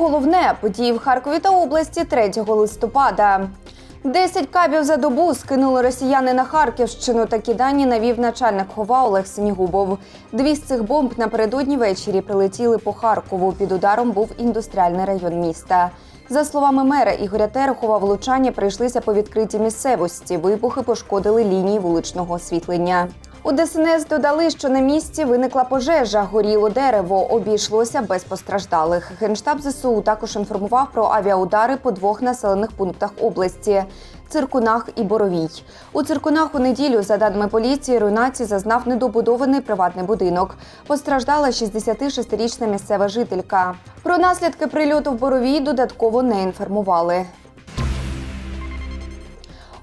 головне події в Харкові та області 3 листопада. 10 кабів за добу скинули росіяни на Харківщину. Такі дані навів начальник хова Олег Синігубов. Дві з цих бомб напередодні ввечері прилетіли по Харкову. Під ударом був індустріальний район міста. За словами мера Ігоря Терехова, влучання прийшлися по відкритій місцевості. Вибухи пошкодили лінії вуличного освітлення. У ДСНС додали, що на місці виникла пожежа, горіло дерево, обійшлося без постраждалих. Генштаб ЗСУ також інформував про авіаудари по двох населених пунктах області. Циркунах і Боровій. У циркунах у неділю, за даними поліції, руйнації зазнав недобудований приватний будинок. Постраждала 66-річна місцева жителька. Про наслідки прильоту в Боровій додатково не інформували.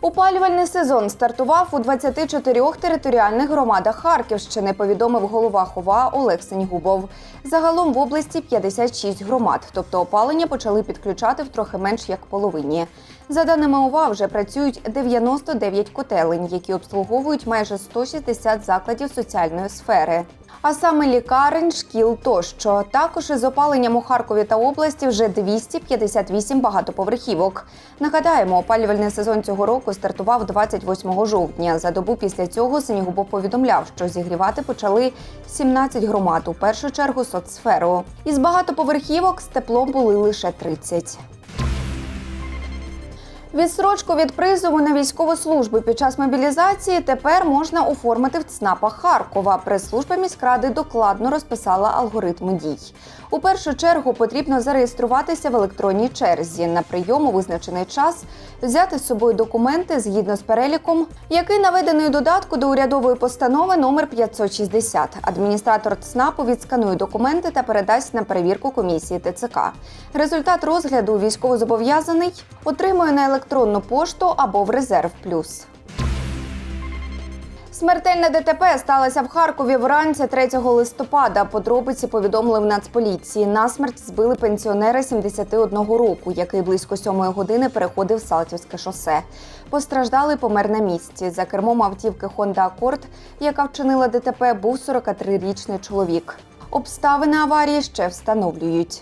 Опалювальний сезон стартував у 24 територіальних громадах Харківщини, повідомив голова Хова Олег Сенігубов. Загалом в області 56 громад, тобто опалення почали підключати в трохи менш як половині. За даними ОВА, вже працюють 99 котелень, які обслуговують майже 160 закладів соціальної сфери. А саме лікарень, шкіл тощо. Також із опаленням у Харкові та області вже 258 багатоповерхівок. Нагадаємо, опалювальний сезон цього року стартував 28 жовтня. За добу після цього Синігубов повідомляв, що зігрівати почали 17 громад, у першу чергу соцсферу. Із багатоповерхівок з теплом були лише 30. Відстрочку від призову на військову службу під час мобілізації тепер можна оформити в ЦНАПах Харкова. Прес-служба міськради докладно розписала алгоритми дій. У першу чергу потрібно зареєструватися в електронній черзі на прийом у визначений час, взяти з собою документи згідно з переліком, який наведений у додатку до урядової постанови номер 560. Адміністратор ЦНАПу відсканує документи та передасть на перевірку комісії ТЦК. Результат розгляду військовозобов'язаний отримує на електронну пошту або в резерв плюс. Смертельне ДТП сталося в Харкові вранці 3 листопада. Подробиці повідомили в Нацполіції. Насмерть збили пенсіонера 71 року, який близько 7 години переходив Салтівське шосе. Постраждалий помер на місці. За кермом автівки Honda Accord, яка вчинила ДТП, був 43-річний чоловік. Обставини аварії ще встановлюють.